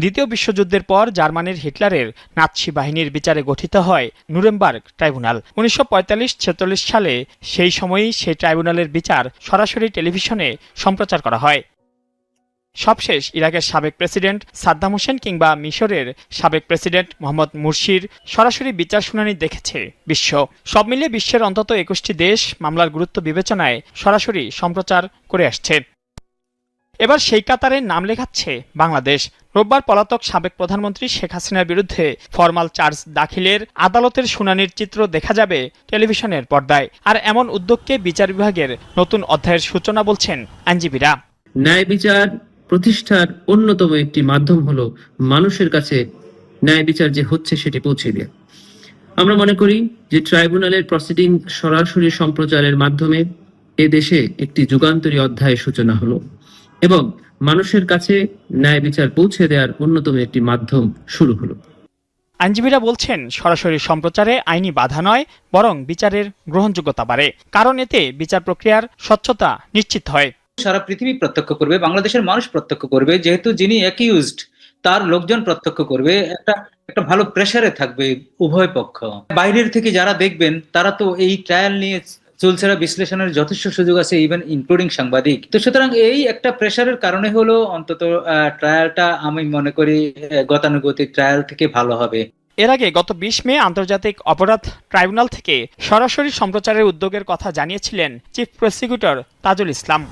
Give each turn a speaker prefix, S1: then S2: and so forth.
S1: দ্বিতীয় বিশ্বযুদ্ধের পর জার্মানির হিটলারের নাৎসি বাহিনীর বিচারে গঠিত হয় নুরেমবার্গ ট্রাইব্যুনাল। উনিশশো পঁয়তাল্লিশ ছেচল্লিশ সালে সেই সময়ই সেই ট্রাইব্যুনালের বিচার সরাসরি টেলিভিশনে সম্প্রচার করা হয়। সবশেষ ইরাকের সাবেক প্রেসিডেন্ট সাদ্দাম হোসেন কিংবা মিশরের সাবেক প্রেসিডেন্ট মোহাম্মদ মুরসির সরাসরি বিচার শুনানি দেখেছে বিশ্ব। সব মিলিয়ে বিশ্বের অন্তত একুশটি দেশ মামলার গুরুত্ব বিবেচনায় সরাসরি সম্প্রচার করে আসছে। এবার সেই কাতারে নাম লেখাচ্ছে বাংলাদেশ। রোববার পলাতক সাবেক প্রধানমন্ত্রী শেখ হাসিনার বিরুদ্ধে ফরমাল চার্জ দাখিলের আদালতের শুনানির চিত্র দেখা যাবে টেলিভিশনের পর্দায়। আর এমন উদ্যোগকে বিচার বিভাগের নতুন অধ্যায়ের সূচনা বলছেন আইনজীবীরা।
S2: ন্যায় বিচার প্রতিষ্ঠার অন্যতম একটি মাধ্যম হলো মানুষের কাছে ন্যায় বিচার যে হচ্ছে সেটি পৌঁছে দেওয়া আমরা মনে করি যে ট্রাইব্যুনালের প্রসিডিং সরাসরি সম্প্রচারের মাধ্যমে এ দেশে একটি যুগান্তরী অধ্যায়ের সূচনা হলো। এবং মানুষের কাছে ন্যায় বিচার পৌঁছে দেওয়ার অন্যতম একটি মাধ্যম শুরু হলো।
S1: আইনজীবীরা বলছেন সরাসরি সম্প্রচারে আইনি বাধা নয় বরং বিচারের গ্রহণযোগ্যতা বাড়ে। কারণ এতে বিচার প্রক্রিয়ার স্বচ্ছতা নিশ্চিত হয়।
S3: সারা পৃথিবী প্রত্যক্ষ করবে বাংলাদেশের মানুষ প্রত্যক্ষ করবে যেহেতু যিনি অ্যাকিউজড তার লোকজন প্রত্যক্ষ করবে। একটা একটা ভালো প্রেসারে থাকবে উভয় পক্ষ। বাইরের থেকে যারা দেখবেন তারা তো এই ট্রায়াল নিয়ে চুলছেরা বিশ্লেষণের যথেষ্ট সুযোগ আছে ইভেন ইনক্লুডিং সাংবাদিক। তো সুতরাং এই একটা প্রেসারের কারণে হলো অন্তত ট্রায়ালটা আমি মনে করি গতানুগতিক ট্রায়াল থেকে ভালো হবে।
S1: এর আগে গত বিশ মে আন্তর্জাতিক অপরাধ ট্রাইব্যুনাল থেকে সরাসরি সম্প্রচারের উদ্যোগের কথা জানিয়েছিলেন চিফ প্রসিকিউটর তাজুল ইসলাম।